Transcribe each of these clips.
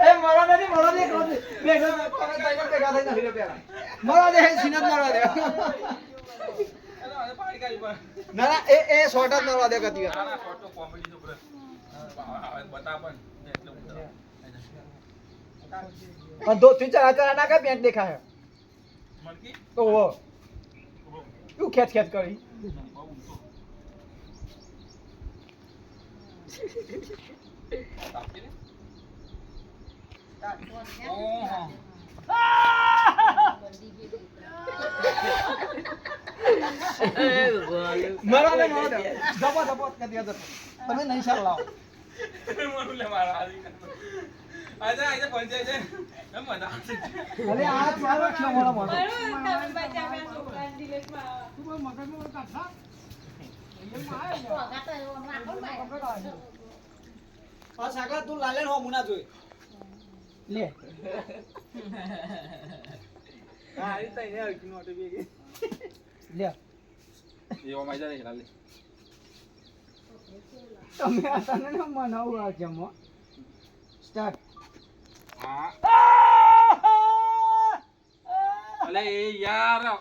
એ મરવા દે મરવા દે કરો દે ભેગો ભેગા ભેગા થઈ નથી પેલા મરવા દે સિનત મરવા દે ના ના એ એ શોર્ટ જ મરવા દે ગતિ ધો તું ચલા ચલા ના કઈ પેન્ટ દેખાય ઓહો તું ખેચ ખેચ કરી મરવા દે મરવા દે ધપો ધપો ગતિ ધપો તમે નહીં સાર લાવો. અરે આ મારો છે મારો મોટો આ સાગર તું લાલે હો મુના જોઈ લે. હા એ તો એને હરકી નોટે બેગી લે. તમે આ તને ને મનાવું આ જમો સ્ટાર્ટ અલે યાર આ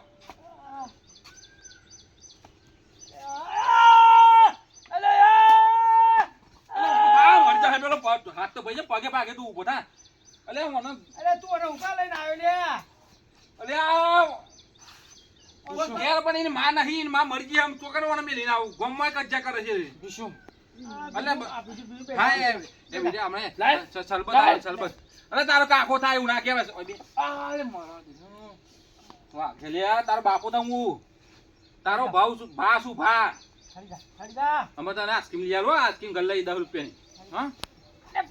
મરી જાય પેલો પગ- હાથ તો ભાઈ પગે પાગે તું ઊભો થા. અલે મને અરે તું એને ઉકા લઈને આવ્યો લે. અલે ઘેર પણ એની માં નહીં માં મરી આમ ચોકર વાળા મેલીને આવું. ગમમાં કજ્જા કરે છે. અલે બ- હા એ એ બીજા હમણાં સ- સલબત આવે સલબત અરે તારો બાપો તો હું તારો ભાવ શું ભા? શું ભા અમે તને આઈસ્ક્રીમ લઈ આલો આઈસ્ક્રીમ ઘર દસ રૂપિયાની. હા?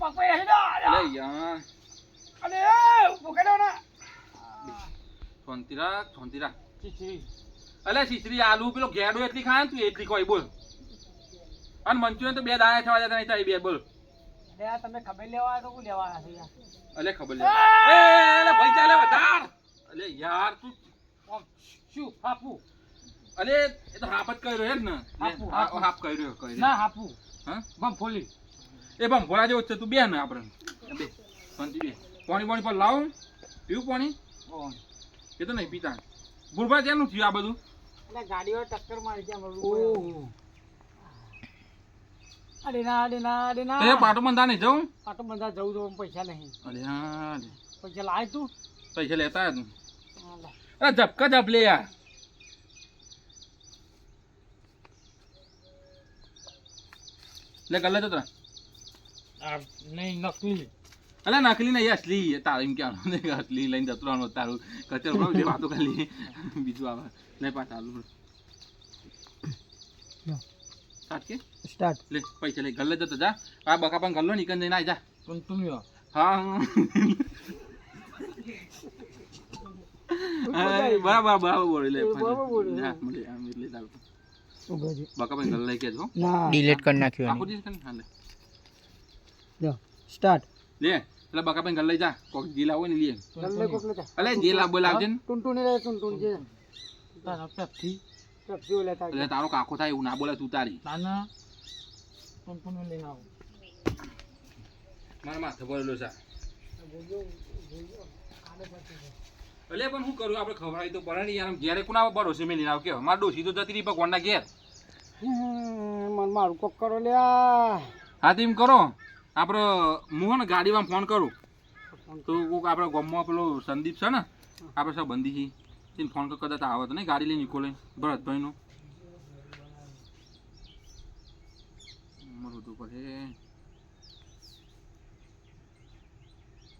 પકવાઈ રહી દો લઈ યાર અરે ભૂખે દો ના. શાંતિ રાખ શાંતિ રાખ ચીચી અલે શીશરી આલુ પેલો ઘેડો એટલી ખાય ને તું એટલી કોઈ બોલ. અને મંચુરિયન તો બે દાયા થવા જતા નહીં બે બોલ. તમે ખબર લેવા તો હું લેવા આવ્યા છે અલે ખબર લે. એ! અલે ભાઈ ચાલે વધાર અલે યાર તું શું હાપુ? અલે એ તો હાફ જ કર્યો હે ને. હાફ કર્યો કર્યો. ના હાપુ. હા? બમ ફોલી. એ પણ ભોળા જેવો છે તું બે ને આપણે. બે. શાંતિ બે. પાણી પાણી પર લાવું. પીવું પાણી? એ તો નહીં પીતા. ગુરબા કેનું થયું આ બધું? ગાડીઓ ટક્કર મારી છે ઓહો. અરે ના અરે ના અરે ના. તે પાટો બંધા નહીં જવું? પાટો બધા જવું તો પૈસા નહીં. અરે હા લે. પૈસા લાય તું. પૈસા લેતા તું. અરે ઝપકા ઝપ લે યાર. લે તરા. આ નહીં નકલી. અલે નકલી નહીં અસલી. તારે એમ કહેવાનું નહીં અસલી લઈને જતો રહેવાનો તારું. કચર ભાવ જે વાતો કરી બીજું આવે. લે પાછા આલુ સ્ટાર્ટ કે? સ્ટાર્ટ લે પૈસા લઈ ગલ્લે જતો જા. આ બકા પણ ગલ્લો નીકળ જઈને આવી જા. પણ હા. હા, બરાબર બરાબર બોલી લે બકા પણ ગલ્લે કેજો જો ડિલીટ કરી નાખ્યો આખો દિવસ કરી હા લે. સ્ટાર્ટ લે એટલે બકા પણ ગલ્લે જા. કોક જીલા હોય ને લે. ગલ્લે કોક લેતા અલે જીલા બોલાવજે ને ટુનટુની લે ટુનટુન તારા લેતા એટલે તારો. કાકો થાય એવું ના બોલે તું તારી. નાના ટુનટુની લઈને આવો. મારા માથે બોલેલો છે. એટલે પણ શું કરું? આપણે ખવડાવી તો પડે ને યાર. ઘેરે કોના ભરોસે મેં લઈને આવ. કે મારા ડોસી તો જતી રહી ભગવાનના ઘેર. મન મારું કોક કરો લ્યા. હા તો કરો. આપણે મોહન હે ને ગાડીમાં ફોન કરું. તો કોક આપણે ગામમાં પેલો સંદીપ છે ને આપણે સૌ બંધી છીએ તેને ફોન કર કદાચ આવે તો નહીં ગાડી લઈને નીકળે ભરતભાઈનું. મારું પડે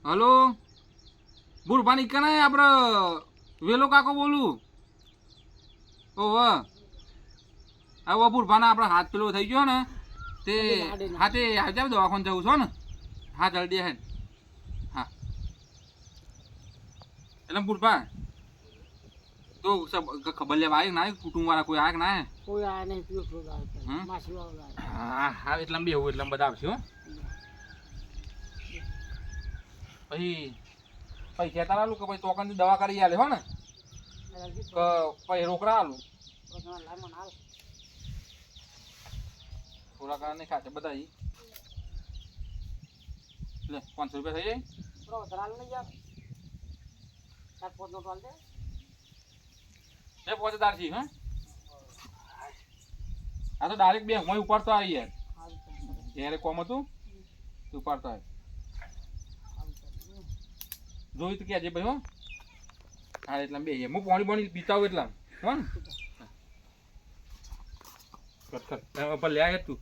હલો? બુરભાની કને આપણે વેલો કાકો બોલું? ઓહ હવે બુરભાના આપણે હાથ પેલો થઈ ગયો ને. તે હા તે આજે દવાખાને જવું છો ને. હા જલ્દી હે. હા. એટલે પૂરપા તો ખબર લેવા આવ્યું ના કુટુંબ વાળા કોઈ આવ્યા ના કોઈ આ નહીં હા હા એટલા બે એવું એટલા બધા આવશે હો. પછી પૈસા તારા આલું કે પછી તોકન દવા કરી આલે હો ને. પછી રોકડા આલું. થોડા નહીં ખાતે બધા લે પાંચસો રૂપિયા થઈ જાય? એ પહોંચે તારથી હા? આ તો ડાયરેક્ટ બે હું ઉપાડતો આવી યાર. જ્યારે કોમ હતું ઉપાડતો આવી. જોયું તો કહેજે ભાઈ હો? હા એટલા બે હું પાણી પાણી પીતા એટલા. હો ખર કર. લે તું.